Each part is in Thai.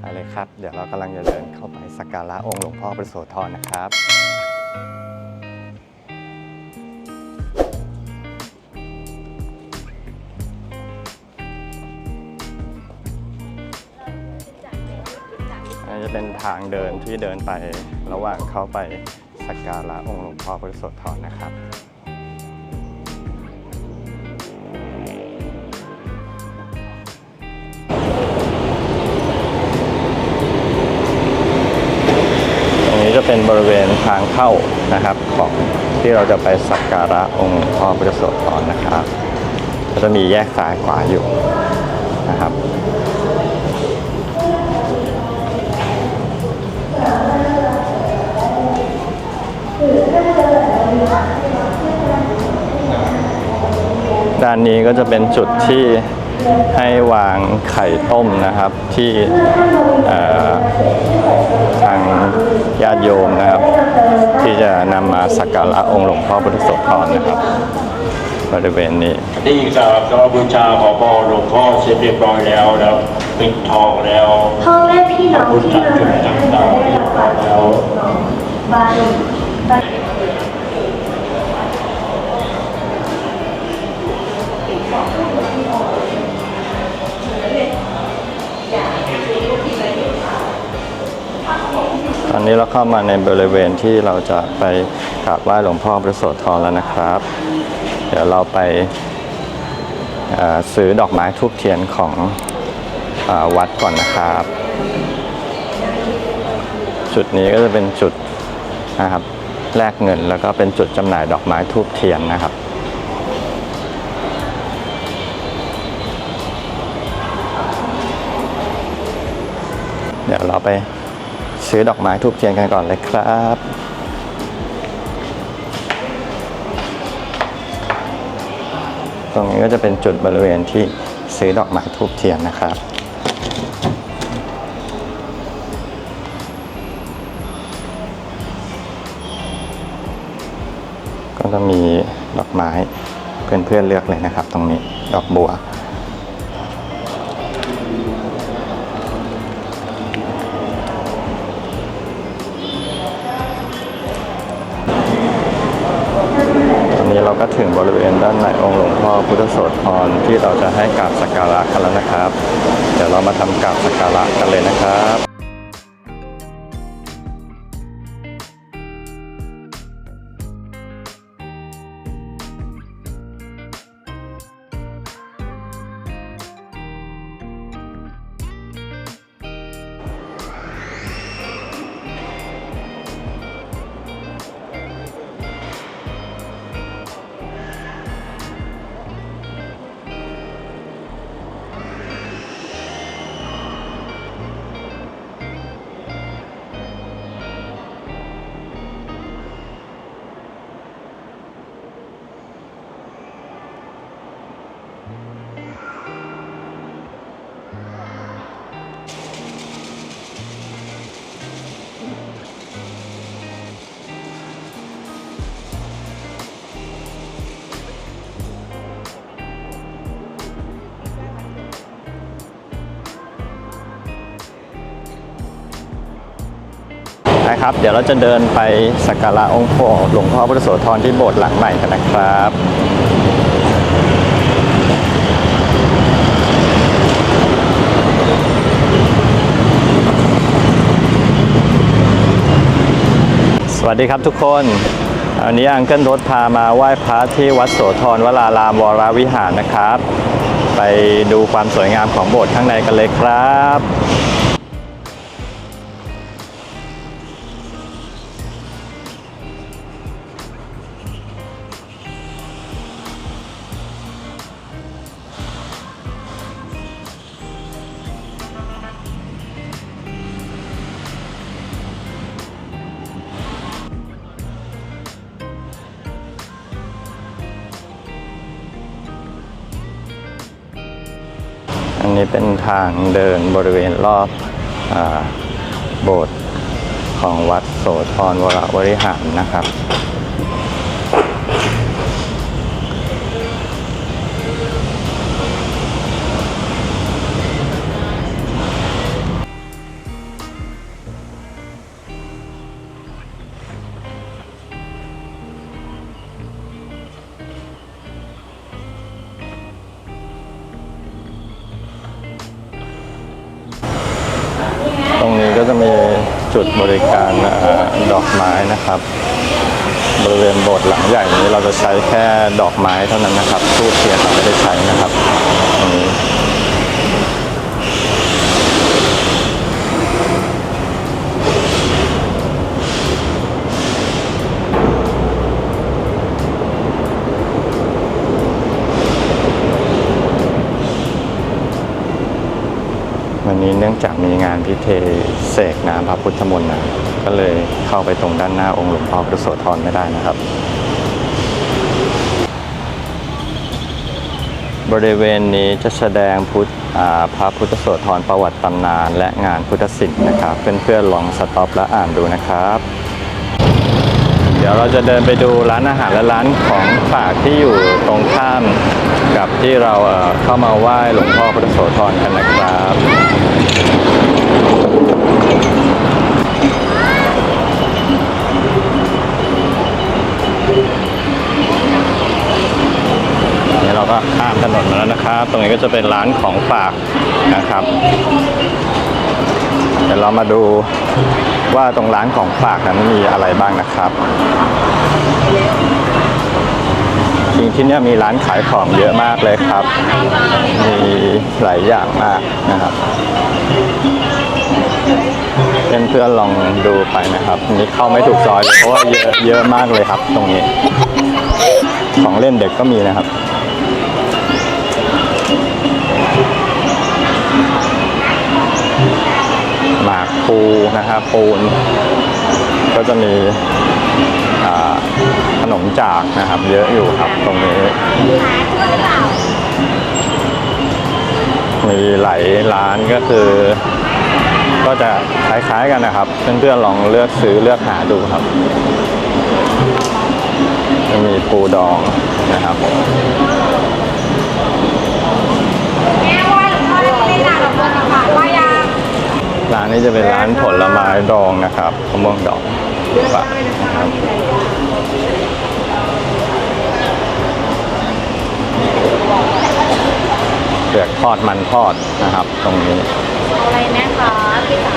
ไปเลยครับ เดี๋ยวเรากำลังจะเดินเข้าไปสักการะองค์หลวงพ่อประโสธรนะครับ อันนี้จะเป็นทางเดินที่เดินไประหว่างเข้าไปสักการะองค์หลวงพ่อพระโสธรนะครับ เป็นบริเวณทางเข้านะครับของที่เราจะไปสักการะองค์พ่อพระโสธรนะครับก็จะมีแยกซ้ายขวาอยู่นะครับด้านนี้ก็จะเป็นจุดที่ให้วางไข่ต้มนะครับที่อ่อท สักการะองค์หลวงพ่อพุทธโสธรนะครับบริเวณนี้ที่กราบขอบูชาขอพรหลวงพ่อเสร็จเรียบร้อยแล้วนะครับปิดทองแล้วพ่อแม่พี่น้องบุญที่จักมาจุดต่างๆเรียบร้อยแล้วบ้านบ้าน นี้เราเข้ามาในบริเวณที่เราจะไปกราบไหว้หลวงพ่อพระโสธรแล้วนะครับ เดี๋ยวเราไปซื้อดอกไม้ทูบเทียนของออวัดก่อนนะครับ จุดนี้ก็จะเป็นจุดนะครับแลกเงินแล้วก็เป็นจุดจำหน่ายดอกไม้ทูบเทียนนะครับเดี๋ยวเราไป ซื้อดอกไม้ทูบเทียนกันก่อนเลยครับตรงนี้ก็จะเป็นจุดบริเวณที่ซื้อดอกไม้ทูบเทียนนะครับ ก็จะมีดอกไม้เพื่อนๆเลือกเลยนะครับ ตรงนี้ดอกบัว เราก็ถึงบริเวณด้านในองค์หลวงพ่อพุทธโสธรที่เราจะให้กราบสักการะกันแล้วนะครับ เดี๋ยวเรามาทำกราบสักการะกันเลยนะครับ นะครับ เดี๋ยวเราจะเดินไปสักการะองค์พ่อหลวงพ่อพุทธโสธรที่โบสถ์หลังใหม่กันนะครับสวัสดีครับทุกคนอันนี้อังเกิลรถพามาไหว้พระที่วัดโสธรวรารามวรวิหารนะครับ ไปดูความสวยงามของโบสถ์ข้างในกันเลยครับ อันนี้เป็นทางเดินบริเวณรอบอโบสถ์ของวัดโสธรวรวริหารนะครับ ริการอดอกไม้นะครับ บริเวณโบสถ์หลังใหญ่นี้เราจะใช้แค่ดอกไม้เท่านั้นนะครับทูบเทียนเราไม่ได้ใช้นะครับตรงนี้ วันนี้เนื่องจากมีงานพิธีเสกน้ำพระพุทธมนต์นะก็เลยเข้าไปตรงด้านหน้าองค์หลวงพ่อพุทธโสธรไม่ได้นะครับ บริเวณนี้จะแสดงพุทธพระพุทธโสธรประวัติตำนาน และงานพุทธศิลป์นะครับ เพื่อนๆลองสต็อปและอ่านดูนะครับ เดี๋ยวเราจะเดินไปดูร้านอาหารและร้านของฝากที่อยู่ตรงข้ามกับที่เราเข้ามาไหว้หลวงพ่อพุทธโสธรกันนะครับนี่เราก็ข้ามถนนมาแล้วนะครับ ตรงนี้ก็จะเป็นร้านของฝากนะครับ เดี๋ยวเรามาดู ว่าตรงร้านของฝากนั้นมีอะไรบ้างนะครับจริงที่นี่มีร้านขายของเยอะมากเลยครับ มีหลายอย่างมากนะครับเพื่อนๆลองดูไปนะครับ นี่เข้าไม่ถูกซอยเลยเพราะว่าเยอะเยอะมากเลยครับ ตรงนี้ ของเล่นเด็กก็มีนะครับ ปูนะครับปูน ก็จะมีขนมจากนะครับ เยอะอยู่ครับตรงนี้ มีหลายร้านก็คือ ก็จะคล้ายๆกันนะครับ เพื่อนๆลองเลือกซื้อเลือกหาดูครับมีปูดองนะครับ แม่ว่าหลวงพ่อได้ไม่นานหรอกคนค่ะว่ายัง ร้า นี้จะเป็นร้านผลไม้ดองนะครับมะม่วงดองฝากเปลือกทอดมันทอดนะครับ ตรงนี้เอาอะไรแม่คะพี่จ๋า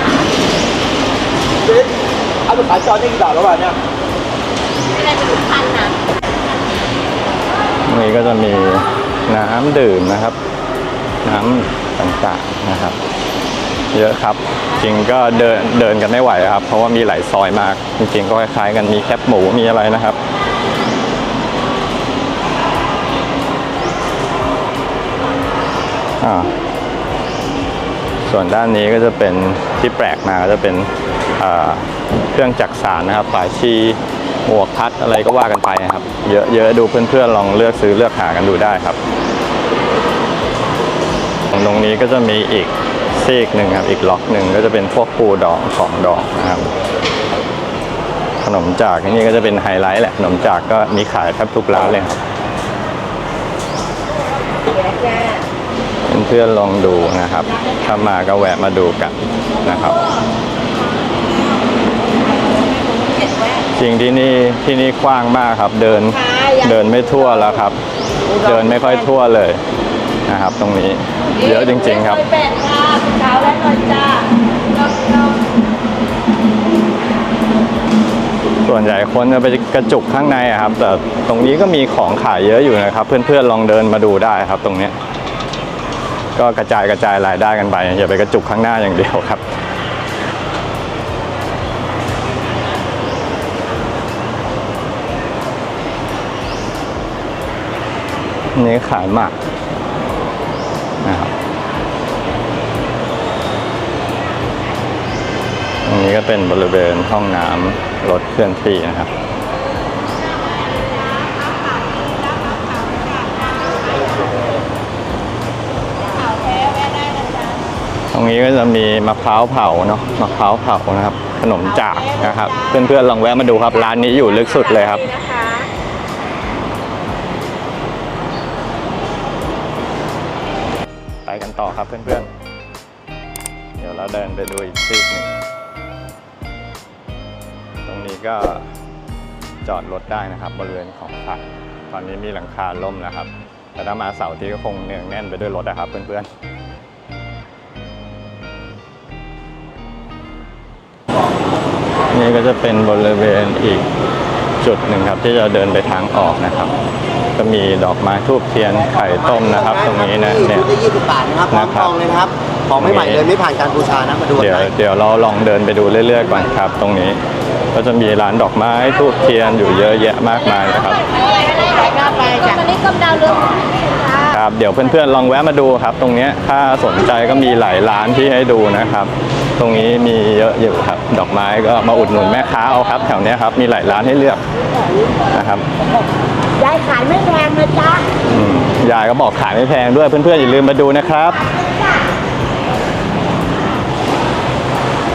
เอาไปขายจอนี่กี่บาทแล้ววะเนี่ยอะไรเป็นทุกพันนะตรงนี้ก็จะมีน้ำดื่มนะครับ น้ำต่างๆนะครับ เยอะครับ จริงก็เดินเดินกันไม่ไหวครับ เพราะว่ามีหลายซอยมาก จริงๆก็คล้ายๆกันมีแคบหมูมีอะไรนะครับอ่าส่วนด้านนี้ก็จะเป็นที่แปลกมาก็จะเป็นอ่าเครื่องจักสานนะครับฝายชีหมวกพัดอะไรก็ว่ากันไปครับ เยอะเยอะดูเพื่อนๆลองเลือกซื้อเลือกหากันดูได้ครับตรงนี้ก็จะมีอีก ซีกหนึ่งครับ อีกล็อกหนึ่งก็จะเป็นพวกปูดองของดองนะครับ ขนมจากที่นี่ก็จะเป็นไฮไลท์แหละ ขนมจากก็มีขายแทบทุกร้านเลยครับเพื่อนๆลองดูนะครับ ถ้ามาก็แวะมาดูกันนะครับจริงที่นี่ที่นี่กว้างมากครับ เดินเดินไม่ทั่วแล้วครับ เดินไม่ค่อยทั่วเลย นะครับ ตรงนี้เยอะจริง ๆ ครับแปดค่ะเช้าและนอนจ้าเราเราส่วนใหญ่คนจะไปกระจุกข้างในอะครับ แต่ตรงนี้ก็มีของขายเยอะอยู่นะครับ เพื่อนๆลองเดินมาดูได้ครับ ตรงเนี้ยก็กระจายกระจายรายได้กันไปอย่าไปกระจุกข้างหน้าอย่างเดียวครับนี่ขายหมาก นี้ก็เป็นบริเวณห้องน้ำรถเคลื่อนที่นะครับตรงนี้ก็จะมีมะพร้าวเผาเนาะมะพร้าวเผานะครับ ขนมจากนะครับ เพื่อนๆลองแวะมาดูครับ ร้านนี้อยู่ลึกสุดเลยครับไปกันต่อครับเพื่อนๆ เดี๋ยวเราเดินไปดูอีกซีกหนึ่ง ก็จอดรถได้นะครับ บริเวณของผักตอนนี้มีหลังคาล่มนะครับ แต่ถ้ามาเสาร์อาที่ก็คงเนืองแน่นไปด้วยรถนะครับ เพื่อนๆนี่ก็จะเป็นบริเวณอีกจุดหนึ่งครับ ที่จะเดินไปทางออกนะครับ ก็มีดอกไม้ทูบเทียนไข่ต้มนะครับ ตรงนี้นะเนี่ยชุดละยี่สิบบาทนะครับพร้อมนะครับทองเลยนะครับของไม่ใหม่เลยไม่ผ่านการบูชานะมาดูเดี๋ยวกันเดี๋ยวเราลองเดินไปดูเรื่อยๆก่อนครับ ตรงนี้ ก็จะมีร้านดอกไม้ทูบเทียนอยู่เยอะแยะมากมายนะครับตอนนี้กำดาวเรืองค่ะครับเดี๋ยวเพื่อนๆลองแวะมาดูครับ ตรงเนี้ยถ้าสนใจก็มีหลายร้านที่ให้ดูนะครับ ตรงนี้มีเยอะอยู่ครับ ดอกไม้ก็มาอุดหนุนแม่ค้าเอาครับ แถวเนี้ยครับมีหลายร้านให้เลือกนะครับยายขายไม่แพงนะจ๊ะอืมยายก็บอกขายไม่แพงด้วยเพื่อนๆอย่าลืมมาดูนะครับ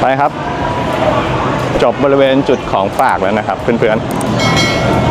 ไปครับ จบบริเวณจุดของฝากแล้วนะครับเพื่อนๆ